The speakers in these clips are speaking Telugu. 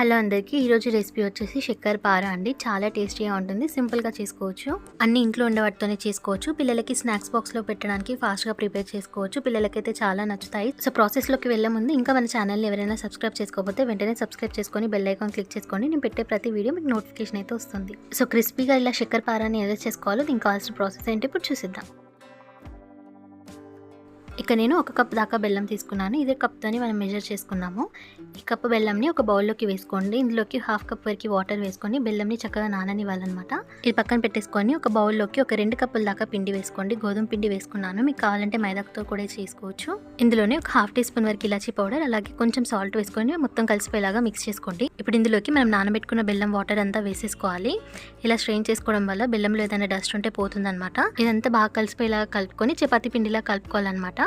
హలో అందరికీ ఈరోజు రెసిపీ వచ్చేసి చక్కెర పార అండి. చాలా టేస్టీగా ఉంటుంది సింపుల్గా చేసుకోవచ్చు. అన్ని ఇంట్లో ఉండే వాటితోనే చేసుకోవచ్చు. పిల్లలకి స్నాక్స్ బాక్స్లో పెట్టడానికి ఫాస్ట్గా ప్రిపేర్ చేసుకోవచ్చు. పిల్లలకైతే చాలా నచ్చుతాయి. సో ప్రాసెస్లోకి వెళ్ళే ముందు ఇంకా మన ఛానల్ని ఎవరైనా సబ్స్క్రైబ్ చేసుకోకపోతే వెంటనే సబ్స్క్రైబ్ చేసుకొని బెల్ ఐకాన్ క్లిక్ చేసుకోండి. నేను పెట్టే ప్రతి వీడియో మీకు నోటిఫికేషన్ అయితే వస్తుంది. సో క్రిస్పీగా ఇలా చక్కెర పారాన్ని ఎలా చేసుకోవాలో దీనికి కావాల్సిన ప్రాసెస్ ఏంటి ఇప్పుడు చూసిద్దాం. ఇక నేను ఒక కప్ దాకా బెల్లం తీసుకున్నాను. ఇదే కప్తోని మనం మెజర్ చేసుకున్నాము. ఈ కప్పు బెల్లంని ఒక బౌల్లోకి వేసుకోండి. ఇందులోకి హాఫ్ కప్ వరకు వాటర్ వేసుకొని బెల్లంని చక్కగా నాననివ్వాలన్నమాట. ఇది పక్కన పెట్టేసుకొని ఒక బౌల్లోకి ఒక రెండు కప్పుల దాకా పిండి వేసుకోండి. గోధుమ పిండి వేసుకున్నాను. మీకు కావాలంటే మైదాతో కూడా చేసుకోవచ్చు. ఇందులోనే ఒక హాఫ్ టీ స్పూన్ వరకు ఇలాచీ పౌడర్ అలాగే కొంచెం సాల్ట్ వేసుకొని మొత్తం కలిసిపోయేలాగా మిక్స్ చేసుకోండి. ఇప్పుడు ఇందులోకి మనం నానబెట్టుకున్న బెల్లం వాటర్ అంతా వేసేసుకోవాలి. ఇలా స్ట్రెయిన్ చేసుకోవడం వల్ల బెల్లంలో ఏదైనా డస్ట్ ఉంటే పోతుందన్నమాట. ఇదంతా బాగా కలిసిపోయేలాగా కలుపుకొని చపాతీ పిండిలా కలుపుకోవాలన్నమాట.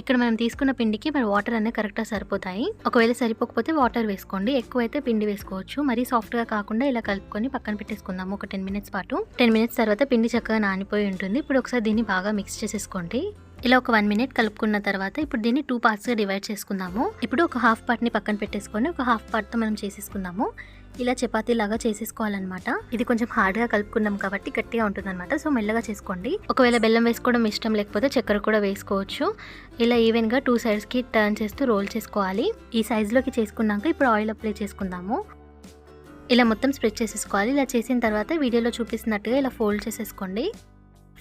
ఇక్కడ మనం తీసుకున్న పిండికి మరి వాటర్ అనేది కరెక్ట్గా సరిపోతాయి. ఒకవేళ సరిపోకపోతే వాటర్ వేసుకోండి. ఎక్కువైతే పిండి వేసుకోవచ్చు. మరీ సాఫ్ట్గా కాకుండా ఇలా కలుపుకొని పక్కన పెట్టేసుకుందాము. ఒక టెన్ మినిట్స్ పాటు. టెన్ మినిట్స్ తర్వాత పిండి చక్కగా నానిపోయి ఉంటుంది. ఇప్పుడు ఒకసారి దీన్ని బాగా మిక్స్ చేసేసుకోండి. ఇలా ఒక వన్ మినిట్ కలుపుకున్న తర్వాత ఇప్పుడు దీన్ని టూ పార్ట్స్గా డివైడ్ చేసుకుందాము. ఇప్పుడు ఒక హాఫ్ పార్ట్ని పక్కన పెట్టేసుకొని ఒక హాఫ్ పార్ట్తో మనం చేసేసుకుందాము. ఇలా చపాతీ లాగా చేసేసుకోవాలన్నమాట. ఇది కొంచెం హార్డ్గా కలుపుకున్నాం కాబట్టి గట్టిగా ఉంటుందన్నమాట. సో మెల్లగా చేసుకోండి. ఒకవేళ బెల్లం వేసుకోవడం ఇష్టం లేకపోతే చక్కెర కూడా వేసుకోవచ్చు. ఇలా ఈవెన్గా టూ సైడ్స్కి టర్న్ చేస్తూ రోల్ చేసుకోవాలి. ఈ సైజులోకి చేసుకున్నాక ఇప్పుడు ఆయిల్ అప్లై చేసుకుందాము. ఇలా మొత్తం స్ప్రెడ్ చేసేసుకోవాలి. ఇలా చేసిన తర్వాత వీడియోలో చూపిస్తున్నట్టుగా ఇలా ఫోల్డ్ చేసేసుకోండి.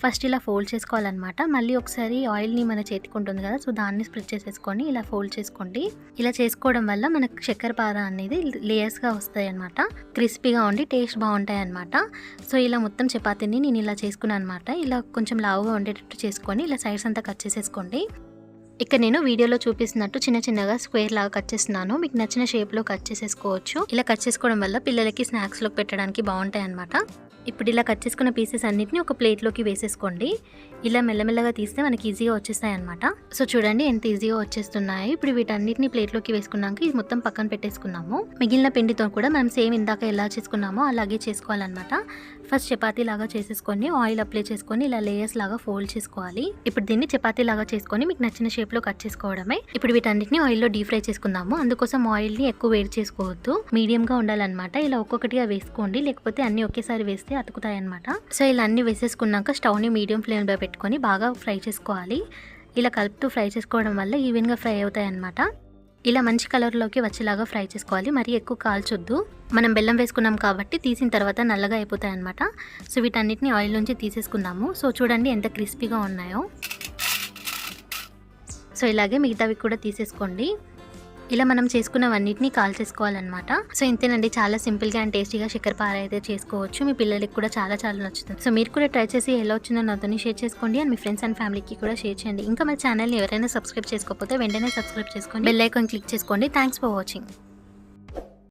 ఫస్ట్ ఇలా ఫోల్డ్ చేసుకోవాలన్నమాట. మళ్ళీ ఒకసారి ఆయిల్ని మన చేతికి ఉంటుంది కదా సో దాన్ని స్ప్రెడ్ చేసేసుకొని ఇలా ఫోల్డ్ చేసుకోండి. ఇలా చేసుకోవడం వల్ల మనకు చక్కెర పార అనేది లేయర్స్గా వస్తాయి అనమాట క్రిస్పీగా ఉండి టేస్ట్ బాగుంటాయి అనమాట సో ఇలా మొత్తం చపాతీని నేను ఇలా చేసుకున్నాను అనమాట ఇలా కొంచెం లావుగా ఉండేటట్టు చేసుకొని ఇలా సైడ్స్ అంతా కట్ చేసేసుకోండి. ఇక్కడ నేను వీడియోలో చూపిస్తున్నట్టు చిన్న చిన్నగా స్క్వేర్ లాగా కట్ చేస్తున్నాను. మీకు నచ్చిన షేప్లో కట్ చేసేసుకోవచ్చు. ఇలా కట్ చేసుకోవడం వల్ల పిల్లలకి స్నాక్స్లో పెట్టడానికి బాగుంటాయి అనమాట ఇప్పుడు ఇలా కట్ చేసుకున్న పీసెస్ అన్నిటిని ఒక ప్లేట్లోకి వేసేసుకోండి. ఇలా మెల్లమెల్లగా తీస్తే మనకి ఈజీగా వచ్చేస్తాయి అనమాట సో చూడండి ఎంత ఈజీగా వచ్చేస్తున్నాయి. ఇప్పుడు వీటన్నిటిని ప్లేట్లోకి వేసుకున్నాక ఇది మొత్తం పక్కన పెట్టేసుకున్నాము. మిగిలిన పిండితో కూడా మనం సేమ్ ఇందాక ఎలా చేసుకున్నామో అలాగే చేసుకోవాలన్నమాట. ఫస్ట్ చపాతీ లాగా చేసేసుకొని ఆయిల్ అప్లై చేసుకొని ఇలా లేయర్స్ లాగా ఫోల్డ్ చేసుకోవాలి. ఇప్పుడు దీన్ని చపాతీ లాగా చేసుకొని మీకు నచ్చిన షేప్లో కట్ చేసుకోవడమే. ఇప్పుడు వీటన్నిటిని ఆయిల్లో డీప్ ఫ్రై చేసుకుందాము. అందుకోసం ఆయిల్ని ఎక్కువ వేడి చేసుకోవద్దు. మీడియంగా ఉండాలన్నమాట. ఇలా ఒక్కొక్కటిగా వేసుకోండి. లేకపోతే అన్ని ఒకేసారి వేస్తే అతుకుతాయి అనమాట సో ఇలా అన్నీ వేసేసుకున్నాక స్టవ్ని మీడియం ఫ్లేమ్లో పెట్టుకొని బాగా ఫ్రై చేసుకోవాలి. ఇలా కలుపుతూ ఫ్రై చేసుకోవడం వల్ల ఈవెన్గా ఫ్రై అవుతాయి అనమాట ఇలా మంచి కలర్లోకి వచ్చేలాగా ఫ్రై చేసుకోవాలి. మరీ ఎక్కువ కాల్చొద్దు. మనం బెల్లం వేసుకున్నాం కాబట్టి తీసిన తర్వాత నల్లగా అయిపోతాయి అనమాట సో వీటన్నిటిని ఆయిల్ నుంచి తీసేసుకుందాము. సో చూడండి ఎంత క్రిస్పీగా ఉన్నాయో. సో ఇలాగే మిగతావి కూడా తీసేసుకోండి. ఇలా మనం చేసుకున్నవన్నిటిని కాల్ చేసుకోవాలన్నమాట. సో ఇంతేనండి. చాలా సింపుల్గా అండ్ టేస్టీగా చక్కెర పార అయితే చేసుకోవచ్చు. మీ పిల్లలకి కూడా చాలా చాలా నచ్చుతుంది. సో మీరు కూడా ట్రై చేసి ఎలా వచ్చిందో నాతో షేర్ చేసుకోండి. అండ్ మీ ఫ్రెండ్స్ అండ్ ఫ్యామిలీకి కూడా షేర్ చేయండి. ఇంకా మా ఛానల్ని ఎవరైనా సబ్స్క్రైబ్ చేసుకోకపోతే వెంటనే సబ్స్క్రైబ్ చేసుకోండి. బెల్ ఐకాన్ క్లిక్ చేసుకోండి. Thanks for watching.